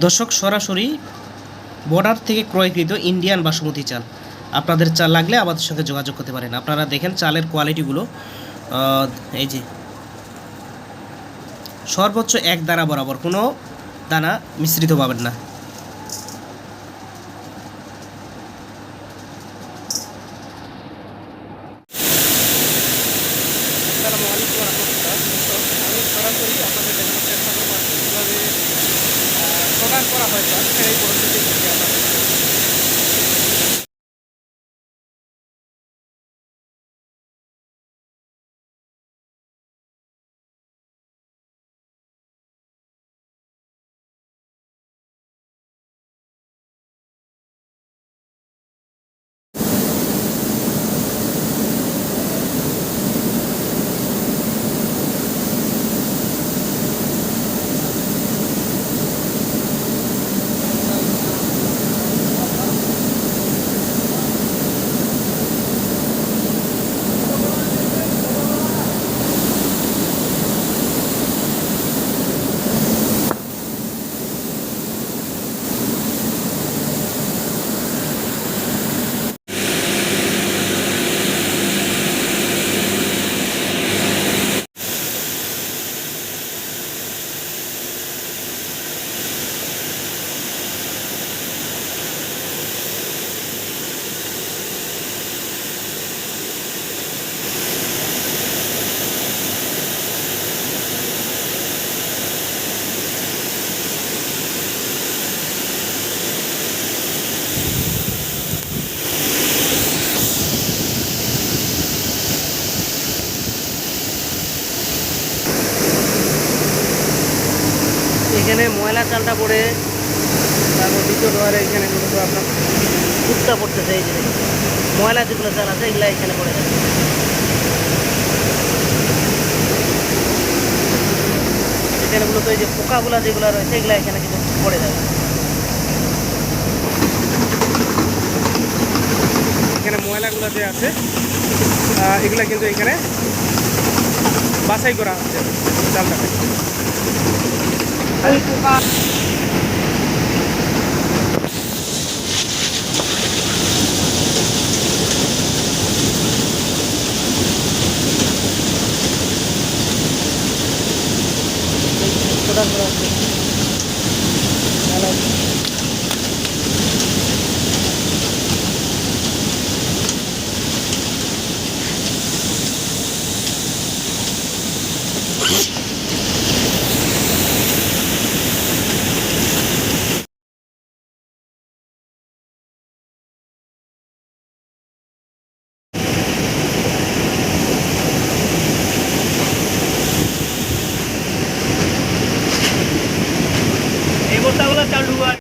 দর্শক, সরাসরি বর্ডার থেকে ক্রয়কৃত ইন্ডিয়ান বাসমতি চাল। আপনাদের চাল লাগলে আমাদের সঙ্গে যোগাযোগ করতে পারেন। আপনারা দেখেন চালের কোয়ালিটিগুলো এই যে, সর্বোচ্চ এক দানা বরাবর, কোনো দানা মিশ্রিত পাবেন না। আমি সরাসরি আপনাদের দেখানোর চেষ্টা করব কীভাবে করা হয় স্যার সেই পরিস্থিতি এখানে ময়লা চালটা পড়ে, তারপর দ্বিতীয় ডোয়ারে এখানে মূলত আপনার কুত্তা পড়তেছে, এই যে ময়লা যেগুলো চাল আছে, এগুলো এখানে পড়ে যাবে এখানে মূলত এই যে পোকাগুলা যেগুলো রয়েছে, এগুলো এখানে কিন্তু পড়ে যাবে। এখানে ময়লাগুলো যে আছে এগুলা কিন্তু এখানে বাছাই করা হচ্ছে চালটাকে। Gracias.